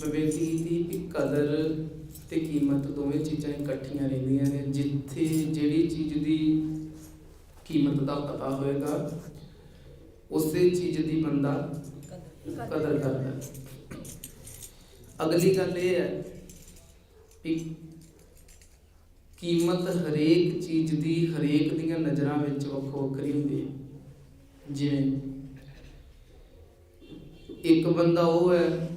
ਮੈਂ ਬੇਨਤੀ ਕੀਤੀ ਕਦਰ ਤੇ ਕੀਮਤ ਦੋਵੇਂ ਚੀਜ਼ਾਂ ਇਕੱਠੀਆਂ ਰਹਿੰਦੀਆਂ ਨੇ, ਜਿੱਥੇ ਜਿਹੜੀ ਚੀਜ਼ ਦੀ ਕੀਮਤ ਦਾ ਪਤਾ ਹੋਏਗਾ, ਉਸੇ ਚੀਜ਼ ਦੀ ਬੰਦਾ ਕਦਰ ਕਰਦਾ। ਅਗਲੀ ਗੱਲ ਇਹ ਹੈ ਕਿ ਕੀਮਤ ਹਰੇਕ ਚੀਜ਼ ਦੀ ਹਰੇਕ ਦੀਆਂ ਨਜ਼ਰਾਂ ਵਿੱਚ ਵੱਖੋ ਵੱਖਰੀ ਹੁੰਦੀ ਹੈ। ਜਿਵੇਂ ਇੱਕ ਬੰਦਾ ਉਹ ਹੈ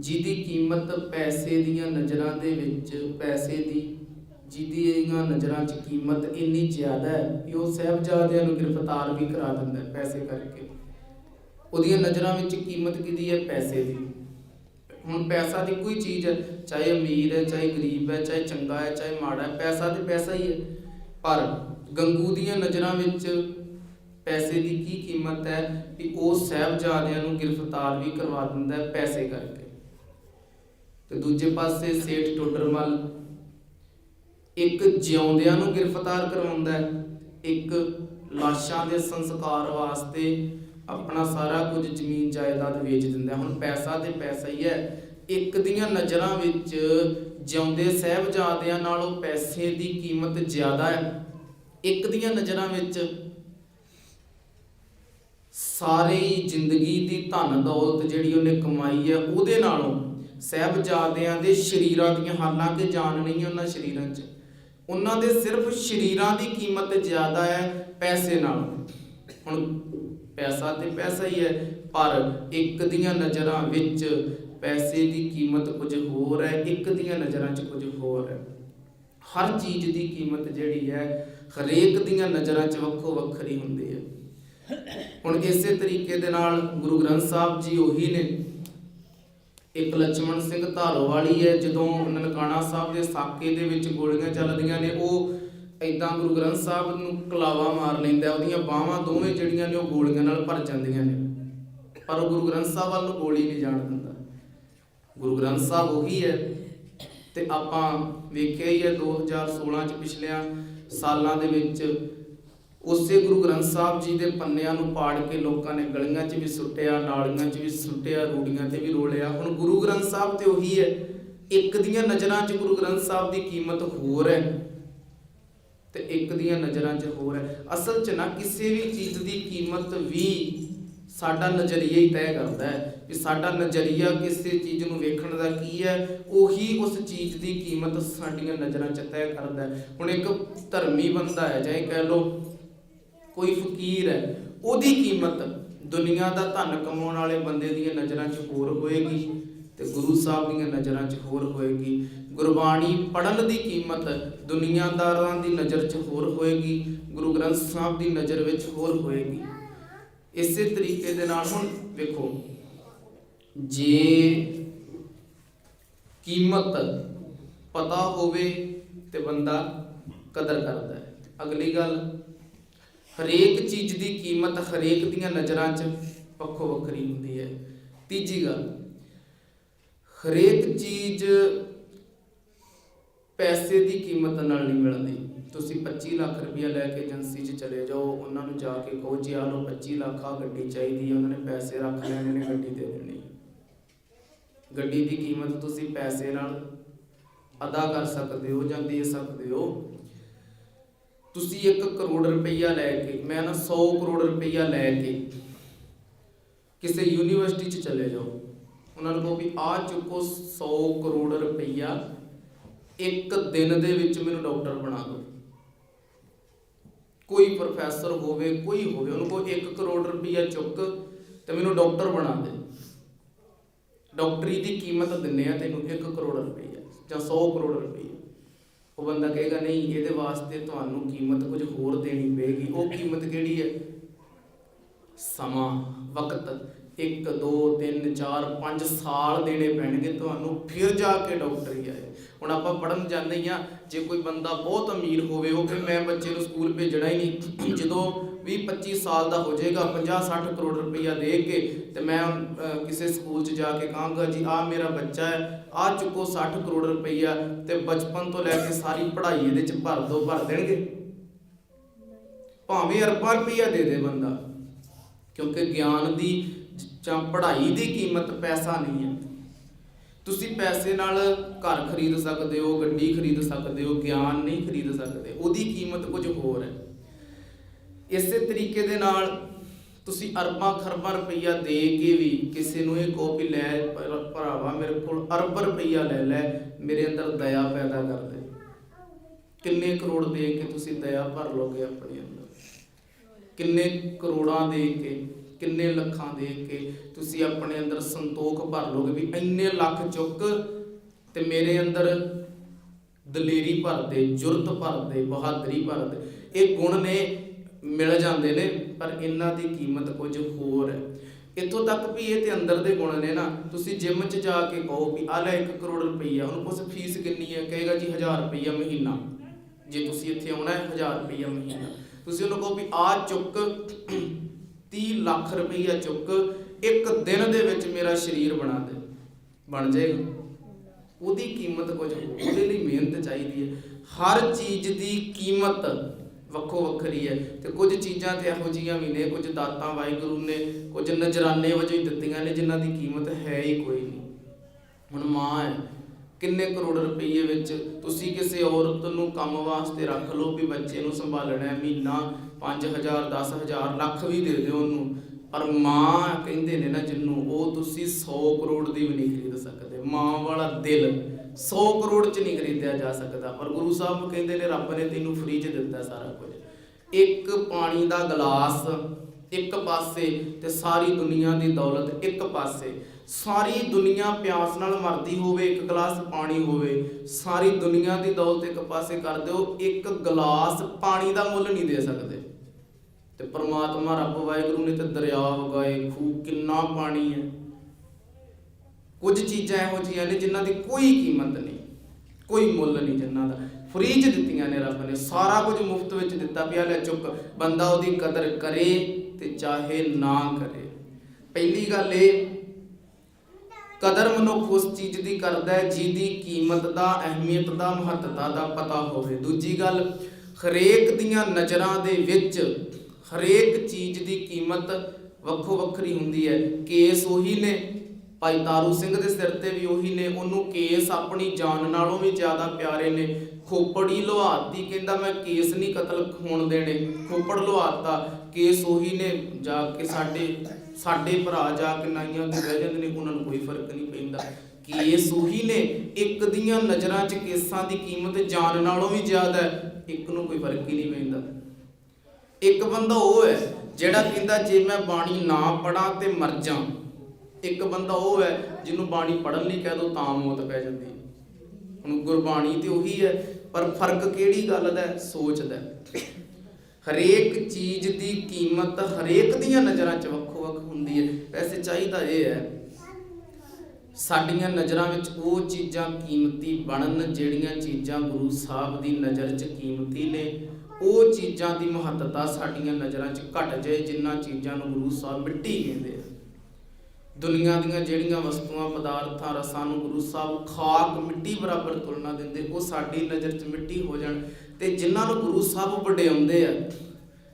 ਜਿਹਦੀ ਕੀਮਤ ਪੈਸੇ ਦੀਆਂ ਨਜ਼ਰਾਂ ਦੇ ਵਿੱਚ ਪੈਸੇ ਦੀ ਜਿਹਦੀਆਂ ਨਜ਼ਰਾਂ 'ਚ ਕੀਮਤ ਇੰਨੀ ਜ਼ਿਆਦਾ ਹੈ ਕਿ ਉਹ ਸਹਿਬਜ਼ਾਦਿਆਂ ਨੂੰ ਗ੍ਰਿਫਤਾਰ ਵੀ ਕਰਾ ਦਿੰਦਾ ਹੈ ਪੈਸੇ ਕਰਕੇ। ਉਹਦੀਆਂ ਨਜ਼ਰਾਂ ਵਿੱਚ ਕੀਮਤ ਕਿਹਦੀ ਹੈ? ਪੈਸੇ ਦੀ। ਹੁਣ ਪੈਸਾ ਦੀ ਕੋਈ ਚੀਜ਼ ਹੈ, ਚਾਹੇ ਅਮੀਰ ਹੈ, ਚਾਹੇ ਗਰੀਬ ਹੈ, ਚਾਹੇ ਚੰਗਾ ਹੈ, ਚਾਹੇ ਮਾੜਾ ਹੈ, ਪੈਸਾ ਤੇ ਪੈਸਾ ਹੀ ਹੈ। ਪਰ ਗੰਗੂ ਦੀਆਂ ਨਜ਼ਰਾਂ ਵਿੱਚ ਪੈਸੇ ਦੀ ਕੀ ਕੀਮਤ ਹੈ ਕਿ ਉਹ ਸਹਿਬਜ਼ਾਦਿਆਂ ਨੂੰ ਗ੍ਰਿਫਤਾਰ ਵੀ ਕਰਵਾ ਦਿੰਦਾ ਹੈ ਪੈਸੇ ਕਰਕੇ। ਤੇ ਦੂਜੇ ਪਾਸੇ ਸੇਠ ਟੋਡਰਮਲ ਇੱਕ ਜਿਉਂਦਿਆਂ ਨੂੰ ਗ੍ਰਿਫਤਾਰ ਕਰਵਾਉਂਦਾ ਹੈ, ਇੱਕ ਲਾਸ਼ਾਂ ਦੇ ਸੰਸਕਾਰ ਵਾਸਤੇ ਆਪਣਾ ਸਾਰਾ ਕੁਝ ਜ਼ਮੀਨ ਜਾਇਦਾਦ ਵੇਚ ਦਿੰਦਾ ਹੁਣ ਪੈਸਾ ਤੇ ਪੈਸਾ ਹੀ ਹੈ। ਇੱਕ ਦੀਆਂ ਨਜ਼ਰਾਂ ਵਿੱਚ ਜਿਉਂਦੇ ਸਹਿਬਜ਼ਾਦਿਆਂ ਨਾਲੋਂ ਪੈਸੇ ਦੀ ਕੀਮਤ ਜ਼ਿਆਦਾ ਹੈ। ਇੱਕ ਦੀਆਂ ਨਜ਼ਰਾਂ ਵਿੱਚ ਸਾਰੀ ਜ਼ਿੰਦਗੀ ਦੀ ਧਨ ਦੌਲਤ ਜਿਹੜੀ ਉਹਨੇ ਕਮਾਈ ਹੈ, ਉਹਦੇ ਨਾਲੋਂ ਸਹਿਬਜ਼ਾਦਿਆਂ ਦੇ ਸ਼ਰੀਰਾਂ ਦੀਆਂ ਹਾਲਾਂਕਿ ਜਾਨ ਨਹੀਂ ਉਹਨਾਂ ਸ਼ਰੀਰਾਂ 'ਚ। ਉਹਨਾਂ ਦੇ ਸਿਰਫ ਸ਼ਰੀਰਾਂ ਦੀ ਕੀਮਤ ਜ਼ਿਆਦਾ ਹੈ ਪੈਸੇ ਨਾਲ। ਹੁਣ ਪੈਸਾ ਤੇ ਪੈਸਾ ਹੀ ਹੈ, ਪਰ ਇੱਕ ਦੀਆਂ ਨਜ਼ਰਾਂ ਵਿੱਚ ਪੈਸੇ ਦੀ ਕੀਮਤ ਕੁਝ ਹੋਰ ਹੈ, ਇੱਕ ਦੀਆਂ ਨਜ਼ਰਾਂ 'ਚ ਕੁਝ ਹੋਰ ਹੈ। ਹਰ ਚੀਜ਼ ਦੀ ਕੀਮਤ ਜਿਹੜੀ ਹੈ, ਹਰੇਕ ਦੀਆਂ ਨਜ਼ਰਾਂ 'ਚ ਵੱਖੋ ਵੱਖਰੀ ਹੁੰਦੀ ਹੈ। ਹੁਣ ਇਸੇ ਤਰੀਕੇ ਦੇ ਨਾਲ ਗੁਰੂ ਗ੍ਰੰਥ ਸਾਹਿਬ ਜੀ ਉਹੀ ਨੇ ਇੱਕ ਲక్ష్మణ ਸਿੰਘ ਧਾਰੋਵਾਲੀ ਹੈ, ਜਦੋਂ ਨਨਕਾਣਾ ਸਾਹਿਬ ਦੇ ਸਾਕੇ ਦੇ ਵਿੱਚ ਗੋਲੀਆਂ ਚੱਲਦੀਆਂ ਨੇ, ਉਹ ਇਦਾਂ ਗੁਰੂ ਗ੍ਰੰਥ ਸਾਹਿਬ ਨੂੰ ਕਲਾਵਾ ਮਾਰ ਲੈਂਦਾ ਉਹਦੀਆਂ ਬਾਹਾਂ ਦੋਵੇਂ ਜਿਹੜੀਆਂ ਨੇ, ਉਹ ਗੋਲੀਆਂ ਨਾਲ ਭਰ ਜਾਂਦੀਆਂ ਨੇ। ਪਰ ਉਹ ਗੁਰੂ ਗ੍ਰੰਥ ਸਾਹਿਬ ਵੱਲ ਨੂੰ ਗੋਲੀ ਨਹੀਂ ਜਾਣ ਦਿੰਦਾ। ਗੁਰੂ ਗ੍ਰੰਥ ਸਾਹਿਬ ਉਹੀ ਹੈ ਤੇ ਆਪਾਂ ਵੇਖਿਆ ਹੀ ਹੈ 2016 ਚ ਪਿਛਲਿਆਂ ਸਾਲਾਂ ਦੇ ਵਿੱਚ ਉਸੇ ਗੁਰੂ ਗ੍ਰੰਥ ਸਾਹਿਬ ਜੀ ਦੇ ਪੰਨਿਆਂ ਨੂੰ ਪਾੜ ਕੇ ਲੋਕਾਂ ਨੇ ਗਲੀਆਂ 'ਚ ਵੀ ਸੁੱਟਿਆ, ਨਾਲੀਆਂ 'ਚ ਵੀ ਸੁੱਟਿਆ, ਰੂੜੀਆਂ ਤੇ ਵੀ ਰੋਲਿਆ ਹੁਣ ਗੁਰੂ ਗ੍ਰੰਥ ਸਾਹਿਬ ਤੇ ਉਹੀ ਹੈ। ਇੱਕ ਦੀਆਂ ਨਜ਼ਰਾਂ 'ਚ ਗੁਰੂ ਗ੍ਰੰਥ ਸਾਹਿਬ ਦੀ ਕੀਮਤ ਹੋਰ ਹੈ ਤੇ ਇੱਕ ਦੀਆਂ ਨਜ਼ਰਾਂ 'ਚ ਹੋਰ ਹੈ। ਅਸਲ 'ਚ ਨਾ ਕਿਸੇ ਵੀ ਚੀਜ਼ ਦੀ ਕੀਮਤ ਵੀ ਸਾਡਾ ਨਜ਼ਰੀਆ ਹੀ ਤੈਅ ਕਰਦਾ ਹੈ ਵੀ ਸਾਡਾ ਨਜ਼ਰੀਆ ਕਿਸੇ ਚੀਜ਼ ਨੂੰ ਵੇਖਣ ਦਾ ਕੀ ਹੈ, ਉਹੀ ਉਸ ਚੀਜ਼ ਦੀ ਕੀਮਤ ਸਾਡੀਆਂ ਨਜ਼ਰਾਂ 'ਚ ਤੈਅ ਕਰਦਾ ਹੈ। ਹੁਣ ਇੱਕ ਧਰਮੀ ਬੰਦਾ ਹੈ ਚਾਹੇ ਕਹਿ ਲਓ ਕੋਈ ਫਕੀਰ ਹੈ, ਉਹਦੀ ਕੀਮਤ ਦੁਨੀਆ ਦਾ ਧਨ ਕਮਾਉਣ ਵਾਲੇ ਬੰਦੇ ਦੀਆਂ ਨਜ਼ਰਾਂ 'ਚ ਹੋਰ ਹੋਏਗੀ ਤੇ ਗੁਰੂ ਸਾਹਿਬ ਦੀਆਂ ਨਜ਼ਰਾਂ 'ਚ ਹੋਰ ਹੋਏਗੀ। ਗੁਰਬਾਣੀ ਪੜਨ ਦੀ ਕੀਮਤ ਦੁਨੀਆਦਾਰਾਂ ਦੀ ਨਜ਼ਰ 'ਚ ਹੋਰ ਹੋਏਗੀ, ਗੁਰੂ ਗ੍ਰੰਥ ਸਾਹਿਬ ਦੀ ਨਜ਼ਰ ਵਿੱਚ ਹੋਰ ਹੋਏਗੀ। ਇਸੇ ਤਰੀਕੇ ਦੇ ਨਾਲ ਹੁਣ ਵੇਖੋ, ਜੇ ਕੀਮਤ ਪਤਾ ਹੋਵੇ ਤੇ ਬੰਦਾ ਕਦਰ ਕਰਦਾ ਹੈ। ਅਗਲੀ ਗੱਲ ਹਰੇਕ ਚੀਜ਼ ਦੀ ਕੀਮਤ ਹਰੇਕ ਦੀਆਂ ਨਜ਼ਰਾਂ 'ਚ ਵੱਖੋ ਵੱਖਰੀ ਹੁੰਦੀ ਹੈ। ਤੀਜੀ ਗੱਲ, ਹਰੇਕ ਚੀਜ਼ ਪੈਸੇ ਦੀ ਕੀਮਤ ਨਾਲ ਨਹੀਂ ਮਿਲਦੀ। ਤੁਸੀਂ 25 ਲੱਖ ਰੁਪਇਆ ਲੈ ਕੇ ਏਜੰਸੀ 'ਚ ਚਲੇ ਜਾਓ, ਉਹਨਾਂ ਨੂੰ ਜਾ ਕੇ ਕਹੋ, ਜੀ ਆ ਲਓ 25 ਲੱਖ ਆ ਗੱਡੀ ਚਾਹੀਦੀ ਹੈ, ਉਹਨਾਂ ਨੇ ਪੈਸੇ ਰੱਖ ਲੈਣੇ ਨੇ, ਗੱਡੀ ਦੇ ਦੇਣੀ ਗੱਡੀ ਦੀ ਕੀਮਤ ਤੁਸੀਂ ਪੈਸੇ ਨਾਲ ਅਦਾ ਕਰ ਸਕਦੇ ਹੋ ਜਾਂ ਦੇ ਸਕਦੇ ਹੋ। ਤੁਸੀਂ 1 ਕਰੋੜ ਰੁਪਈਆ ਲੈ ਕੇ, ਮੈਂ ਨਾ 100 ਕਰੋੜ ਰੁਪਈਆ ਲੈ ਕੇ ਕਿਸੇ ਯੂਨੀਵਰਸਿਟੀ 'ਚ ਚਲੇ ਜਾਓ। ਉਹਨਾਂ ਨੂੰ ਕਹੋ ਵੀ ਆ ਚੁੱਕੋ 100 ਕਰੋੜ ਰੁਪਈਆ, ਇੱਕ ਦਿਨ ਦੇ ਵਿੱਚ ਮੈਨੂੰ ਡਾਕਟਰ ਬਣਾ ਦਿਓ। ਕੋਈ ਪ੍ਰੋਫੈਸਰ ਹੋਵੇ, ਕੋਈ ਹੋਵੇ, ਉਹਨੂੰ ਕਹੋ 1 ਕਰੋੜ ਰੁਪਈਆ ਚੁੱਕ ਤੇ ਮੈਨੂੰ ਡਾਕਟਰ ਬਣਾ ਦੇ। ਡਾਕਟਰੀ ਦੀ ਕੀਮਤ ਦਿੰਨੇ ਆ ਤੈਨੂੰ 1 ਕਰੋੜ ਰੁਪਈਆ ਜਾਂ 100 ਕਰੋੜ ਰੁਪਈਆ। ਉਹ ਬੰਦਾ ਕਹੇਗਾ, ਨਹੀਂ, ਇਹਦੇ ਵਾਸਤੇ ਤੁਹਾਨੂੰ ਕੀਮਤ ਕੁਝ ਹੋਰ ਦੇਣੀ ਪਏਗੀ। ਉਹ ਕੀਮਤ ਕਿਹੜੀ ਹੈ? ਸਮਾਂ, ਵਕਤ। 1 2 3 4 5 ਸਾਲ ਦੇਣੇ ਪੈਣਗੇ ਤੁਹਾਨੂੰ, ਫਿਰ ਜਾ ਕੇ ਡਾਕਟਰੀ ਆਏ। ਹੁਣ ਆਪਾਂ ਪੜਨ ਜਾਂਦੇ ਹੀ ਆ ਜੇ ਕੋਈ ਬੰਦਾ ਬਹੁਤ ਅਮੀਰ ਹੋਵੇ, ਉਹ ਕਿ ਮੈਂ ਬੱਚੇ ਨੂੰ ਸਕੂਲ ਭੇਜਣਾ ਹੀ ਨਹੀਂ। ਜਦੋਂ 20 25 ਸਾਲ ਦਾ ਹੋ ਜਾਏਗਾ 50 60 ਕਰੋੜ ਰੁਪਈਆ ਦੇ ਕੇ ਤੇ ਮੈਂ ਕਿਸੇ ਸਕੂਲ 'ਚ ਜਾ ਕੇ ਕਹਾਂਗਾ, ਜੀ ਆ ਮੇਰਾ ਬੱਚਾ ਹੈ ਆ ਚੁੱਕੋ 60 ਕਰੋੜ ਰੁਪਈਆ ਤੇ ਬਚਪਨ ਤੋਂ ਲੈ ਕੇ ਸਾਰੀ ਪੜ੍ਹਾਈ ਇਹਦੇ 'ਚ ਭਰ ਦੋ, ਭਰ ਦੇਣਗੇ। ਭਾਵੇਂ ਅਰਬਾਂ ਰੁਪਈਆ ਦੇ ਦੇ ਬੰਦਾ, ਕਿਉਂਕਿ ਗਿਆਨ ਦੀ ਜਾਂ ਪੜ੍ਹਾਈ ਦੀ ਕੀਮਤ ਪੈਸਾ ਨਹੀਂ ਹੈ। ਤੁਸੀਂ ਪੈਸੇ ਨਾਲ ਘਰ ਖਰੀਦ ਸਕਦੇ ਹੋ, ਗੱਡੀ ਖਰੀਦ ਸਕਦੇ ਹੋ, ਗਿਆਨ ਨਹੀਂ ਖਰੀਦ ਸਕਦੇ, ਉਹਦੀ ਕੀਮਤ ਕੁਝ ਹੋਰ ਹੈ। ਇਸੇ ਤਰੀਕੇ ਦੇ ਨਾਲ ਤੁਸੀਂ ਅਰਬਾਂ ਖਰਬਾਂ ਰੁਪਈਆ ਦੇ ਕੇ ਵੀ ਕਿਸੇ ਨੂੰ ਇਹ ਕਹੋ ਲੈ ਭਰਾਵਾ ਮੇਰੇ ਕੋਲ ਅਰਬ ਰੁਪਈਆ ਲੈ ਲੈ, ਮੇਰੇ ਅੰਦਰ ਦਇਆ ਪੈਦਾ ਕਰ ਦੇ। ਕਿੰਨੇ ਕਰੋੜ ਦੇ ਕੇ ਤੁਸੀਂ ਦਇਆ ਭਰ ਲੋਗੇ ਆਪਣੇ ਅੰਦਰ? ਕਿੰਨੇ ਕਰੋੜਾਂ ਦੇ ਕੇ, ਕਿੰਨੇ ਲੱਖਾਂ ਦੇ ਕੇ ਤੁਸੀਂ ਆਪਣੇ ਅੰਦਰ ਸੰਤੋਖ ਭਰ ਲੋਗੇ ਵੀ ਇੰਨੇ ਲੱਖ ਚੁੱਕ ਤੇ ਮੇਰੇ ਅੰਦਰ ਦਲੇਰੀ ਭਰ ਦੇ, ਜੁਰਤ ਭਰ ਦੇ, ਬਹਾਦਰੀ ਭਰ ਦੇ। ਇਹ ਗੁਣ ਨੇ ਮਿਲ ਜਾਂਦੇ ਨੇ, ਪਰ ਇਹਨਾਂ ਦੀ ਕੀਮਤ ਕੁਝ ਹੋਰ ਹੈ। ਇੱਥੋਂ ਤੱਕ ਵੀ ਇਹ ਤੇ ਅੰਦਰ ਦੇ ਗੁਣ ਨੇ ਨਾ, ਤੁਸੀਂ ਜਿਮ 'ਚ ਜਾ ਕੇ ਕਹੋ ਵੀ ਆ ਲੈ 1 ਕਰੋੜ ਰੁਪਈਆ, ਉਹਨੂੰ ਪੁੱਛ ਫੀਸ ਕਿੰਨੀ ਹੈ? ਕਹੇਗਾ ਜੀ 1000 ਰੁਪਈਆ ਮਹੀਨਾ। ਜੇ ਤੁਸੀਂ ਇੱਥੇ ਆਉਣਾ ਹੈ 1000 ਰੁਪਈਆ ਮਹੀਨਾ। ਤੁਸੀਂ ਉਹਨੂੰ ਕਹੋ ਵੀ ਆ ਚੁੱਕ 30 ਲੱਖ ਰੁਪਈਆ ਚੁੱਕ, ਇੱਕ ਦਿਨ ਦੇ ਵਿੱਚ ਮੇਰਾ ਸਰੀਰ ਬਣਾ ਦੇ। ਬਣ ਜਾਏਗਾ। ਉਹਦੀ ਕੀਮਤ ਕੁਝ ਉਹਦੇ ਲਈ ਮਿਹਨਤ ਚਾਹੀਦੀ ਹੈ। ਹਰ ਚੀਜ਼ ਦੀ ਕੀਮਤ ਵੱਖੋ ਵੱਖਰੀ ਹੈ ਤੇ ਕੁਝ ਚੀਜ਼ਾਂ ਤੇ ਇਹੋ ਜਿਹੀਆਂ ਵੀ ਨੇ, ਕੁਝ ਦਾਤਾਂ ਵਾਹਿਗੁਰੂ ਨੇ, ਕੁਝ ਨਜਰਾਨੇ ਵਜੋਂ ਹੀ ਦਿੱਤੀਆਂ ਨੇ, ਜਿਨ੍ਹਾਂ ਦੀ ਕੀਮਤ ਹੈ ਹੀ ਕੋਈ ਨਹੀਂ। ਹੁਣ ਮਾਂ ਹੈ, ਕਿੰਨੇ ਕਰੋੜ ਰੁਪਏ ਵਿੱਚ ਤੁਸੀਂ ਕਿਸੇ ਔਰਤ ਨੂੰ ਕੰਮ ਵਾਸਤੇ ਰੱਖ ਲਓ ਵੀ ਬੱਚੇ ਨੂੰ ਸੰਭਾਲਣਾ ਹੈ, ਮਹੀਨਾ 5000 10000 ਲੱਖ ਵੀ ਦੇ ਦਿਓ ਉਹਨੂੰ। ਪਰ ਮਾਂ ਕਹਿੰਦੇ ਨੇ ਨਾ ਜਿੰਨੂੰ, ਉਹ ਤੁਸੀਂ 100 ਕਰੋੜ ਦੀ ਵੀ ਨਹੀਂ ਖਰੀਦ ਸਕਦੇ। ਮਾਂ ਵਾਲਾ ਦਿਲ। 100 ਕਰੋੜ ਚ ਨਹੀਂ ਖਰੀਦਿਆ ਜਾ ਸਕਦਾ। ਪਰ ਗੁਰੂ ਸਾਹਿਬ ਕਹਿੰਦੇ ਨੇ ਰੱਬ ਨੇ ਤੈਨੂੰ ਫ੍ਰੀ ਚ ਦਿੱਤਾ ਸਾਰਾ ਕੁਝ। ਇੱਕ ਪਾਣੀ ਦਾ ਗਲਾਸ ਇੱਕ ਪਾਸੇ ਤੇ ਸਾਰੀ ਦੁਨੀਆ ਦੀ ਦੌਲਤ ਇੱਕ ਪਾਸੇ। ਸਾਰੀ ਦੁਨੀਆ ਪਿਆਸ ਨਾਲ ਮਰਦੀ ਹੋਵੇ, ਇੱਕ ਗਲਾਸ ਪਾਣੀ ਹੋਵੇ, ਸਾਰੀ ਦੁਨੀਆ ਦੀ ਦੌਲਤ ਇੱਕ ਪਾਸੇ ਕਰ ਦਿਓ, ਇੱਕ ਗਲਾਸ ਪਾਣੀ ਦਾ ਮੁੱਲ ਨਹੀਂ ਦੇ ਸਕਦੇ। ਤੇ ਪ੍ਰਮਾਤਮਾ ਰੱਬ ਵਾਹਿਗੁਰੂ ਨੇ ਤੇ ਦਰਿਆ ਵਗਾਏ ਖੂਹ ਕਿੰਨਾ ਪਾਣੀ ਹੈ। ਕੁਝ ਚੀਜ਼ਾਂ ਇਹੋ ਜਿਹੀਆਂ ਨੇ ਜਿਨ੍ਹਾਂ ਦੀ ਕੋਈ ਕੀਮਤ ਨਹੀਂ, ਕੋਈ ਮੁੱਲ ਨਹੀਂ ਜਿਨ੍ਹਾਂ ਦਾ। ਫ੍ਰੀ ਚ ਦਿੱਤੀਆਂ ਨੇ ਰੱਬ ਨੇ, ਸਾਰਾ ਕੁਝ ਮੁਫਤ ਵਿੱਚ ਦਿੱਤਾ ਪਿਆ, ਲੈ ਚੁੱਕ। ਬੰਦਾ ਉਹਦੀ ਕਦਰ ਕਰੇ ਤੇ ਚਾਹੇ ਨਾ ਕਰੇ। ਪਹਿਲੀ ਗੱਲ ਇਹ, ਕਦਰ ਮਨੁੱਖ ਉਸ ਚੀਜ਼ ਦੀ ਕਰਦਾ ਹੈ ਜਿਹਦੀ ਕੀਮਤ ਦਾ, ਅਹਿਮੀਅਤ ਦਾ, ਮਹੱਤਤਾ ਦਾ ਪਤਾ ਹੋਵੇ। ਦੂਜੀ ਗੱਲ, ਹਰੇਕ ਦੀਆਂ ਨਜ਼ਰਾਂ ਦੇ ਵਿੱਚ ਹਰੇਕ ਚੀਜ਼ ਦੀ ਕੀਮਤ ਵੱਖੋ ਵੱਖਰੀ ਹੁੰਦੀ ਹੈ। ਕੇਸ ਉਹੀ ਨੇ ਭਾਈ ਤਾਰੂ ਸਿੰਘ ਦੇ ਸਿਰ ਤੇ ਵੀ ਉਹੀ ਨੇ, ਉਹਨੂੰ ਕੇਸ ਆਪਣੀ ਜਾਨ ਨਾਲੋਂ ਵੀ ਜ਼ਿਆਦਾ ਪਿਆਰੇ ਨੇ। ਖੋਪੜੀ ਲੁਹਾਤੀ ਕਹਿੰਦਾ, ਮੈਂ ਕੇਸ ਨਹੀਂ ਕਤਲ ਹੋਣ ਦੇਣੇ। ਖੋਪੜ ਲੁਹਾਤਾ ਕੇਸ ਉਹੀ ਨੇ, ਜਾ ਕੇ ਸਾਡੇ ਸਾਡੇ ਭਰਾ ਜਾ ਕੇ ਨਾਈਆਂ ਤੇ ਬਹਿ ਜਾਂਦੇ ਨੇ, ਉਹਨਾਂ ਨੂੰ ਕੋਈ ਫ਼ਰਕ ਨਹੀਂ ਪੈਂਦਾ। ਕੇਸ ਉਹੀ ਨੇ, ਇੱਕ ਦੀਆਂ ਨਜ਼ਰਾਂ 'ਚ ਕੇਸਾਂ ਦੀ ਕੀਮਤ ਜਾਨ ਨਾਲੋਂ ਵੀ ਜ਼ਿਆਦਾ ਹੈ, ਇੱਕ ਨੂੰ ਕੋਈ ਫ਼ਰਕ ਹੀ ਨਹੀਂ ਪੈਂਦਾ। ਇੱਕ ਬੰਦਾ ਉਹ ਹੈ, ਜਿਹੜਾ ਕਹਿੰਦਾ, ਜੇ ਮੈਂ ਬਾਣੀ ਨਾ ਪੜਾਂ ਤੇ ਮਰ ਜਾਂ ਇੱਕ ਬੰਦਾ ਉਹ ਹੈ ਜਿਹਨੂੰ ਬਾਣੀ ਪੜਨ ਲਈ ਕਹਿ ਦੋ ਤਾਂ ਮੌਤ ਪੈ ਜਾਂਦੀ ਹੁਣ ਗੁਰਬਾਣੀ ਤੇ ਉਹੀ ਹੈ, ਪਰ ਫ਼ਰਕ ਕਿਹੜੀ ਗੱਲ ਦਾ ਹੈ? ਸੋਚ ਦਾ ਹਰੇਕ ਚੀਜ਼ ਦੀ ਕੀਮਤ ਹਰੇਕ ਦੀਆਂ ਨਜ਼ਰਾਂ 'ਚ ਵੱਖੋ ਵੱਖ ਹੁੰਦੀ ਹੈ। ਵੈਸੇ ਚਾਹੀਦਾ ਇਹ ਹੈ, ਸਾਡੀਆਂ ਨਜ਼ਰਾਂ ਵਿੱਚ ਉਹ ਚੀਜ਼ਾਂ ਕੀਮਤੀ ਬਣਨ ਜਿਹੜੀਆਂ ਚੀਜ਼ਾਂ ਗੁਰੂ ਸਾਹਿਬ ਦੀ ਨਜ਼ਰ 'ਚ ਕੀਮਤੀ ਨੇ, ਉਹ ਚੀਜ਼ਾਂ ਦੀ ਮਹੱਤਤਾ ਸਾਡੀਆਂ ਨਜ਼ਰਾਂ 'ਚ ਘਟ ਜਾਏ ਜਿਨ੍ਹਾਂ ਚੀਜ਼ਾਂ ਨੂੰ ਗੁਰੂ ਸਾਹਿਬ ਮਿੱਟੀ ਕਹਿੰਦੇ ਆ। ਦੁਨੀਆ ਦੀਆਂ ਜਿਹੜੀਆਂ ਵਸਤੂਆਂ, ਪਦਾਰਥਾਂ, ਰਸਾਂ ਨੂੰ ਗੁਰੂ ਸਾਹਿਬ ਖਾਕ ਮਿੱਟੀ ਬਰਾਬਰ ਤੁਲਨਾ ਦਿੰਦੇ, ਉਹ ਸਾਡੀ ਨਜ਼ਰ 'ਚ ਮਿੱਟੀ ਹੋ ਜਾਣ। ਤੇ ਜਿਨ੍ਹਾਂ ਨੂੰ ਗੁਰੂ ਸਾਹਿਬ ਵਡਿਆਉਂਦੇ ਆ,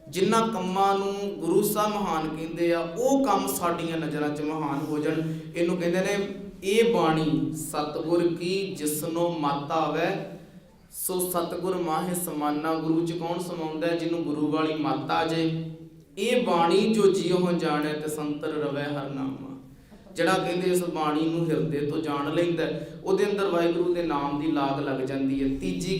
ਜਿਨ੍ਹਾਂ ਕੰਮਾਂ ਨੂੰ ਗੁਰੂ ਸਾਹਿਬ ਮਹਾਨ ਕਹਿੰਦੇ ਆ, ਉਹ ਕੰਮ ਸਾਡੀਆਂ ਨਜ਼ਰਾਂ 'ਚ ਮਹਾਨ ਹੋ ਜਾਣ। ਇਹਨੂੰ ਕਹਿੰਦੇ ਨੇ, ਇਹ ਬਾਣੀ, ਸਤਿਗੁਰ ਕੀ ਜਿਸਨੋ ਮਾਤਾ ਆਵੇ, ਸੋ ਸਤਿਗੁਰ ਮਾਹੇ ਸਮਾਨਾ। ਗੁਰੂ ਚ ਕੌਣ ਸਮਾਉਂਦਾ ਜਿਹਨੂੰ ਗੁਰੂ ਵਾਲੀ ਮਾਤਾ ਜੇ। ਇਹ ਬਾਣੀ ਜੋ ਜੀਉ ਜਾਣੈ, ਤੇ ਸੰਤਰ ਰਵੈ ਹਰ ਨਾਮਾ। ਜਿਹੜਾ ਕਹਿੰਦੇ ਇਸ ਬਾਣੀ ਨੂੰ ਹਿਰਦੇ ਤੋਂ ਜਾਣ ਲੈਂਦਾ ਉਹਦੇ ਅੰਦਰ ਵਾਹਿਗੁਰੂ ਦੇ ਨਾਮ ਦੀ ਲਾਗ ਲੱਗ ਜਾਂਦੀ ਹੈ। ਤੀਜੀ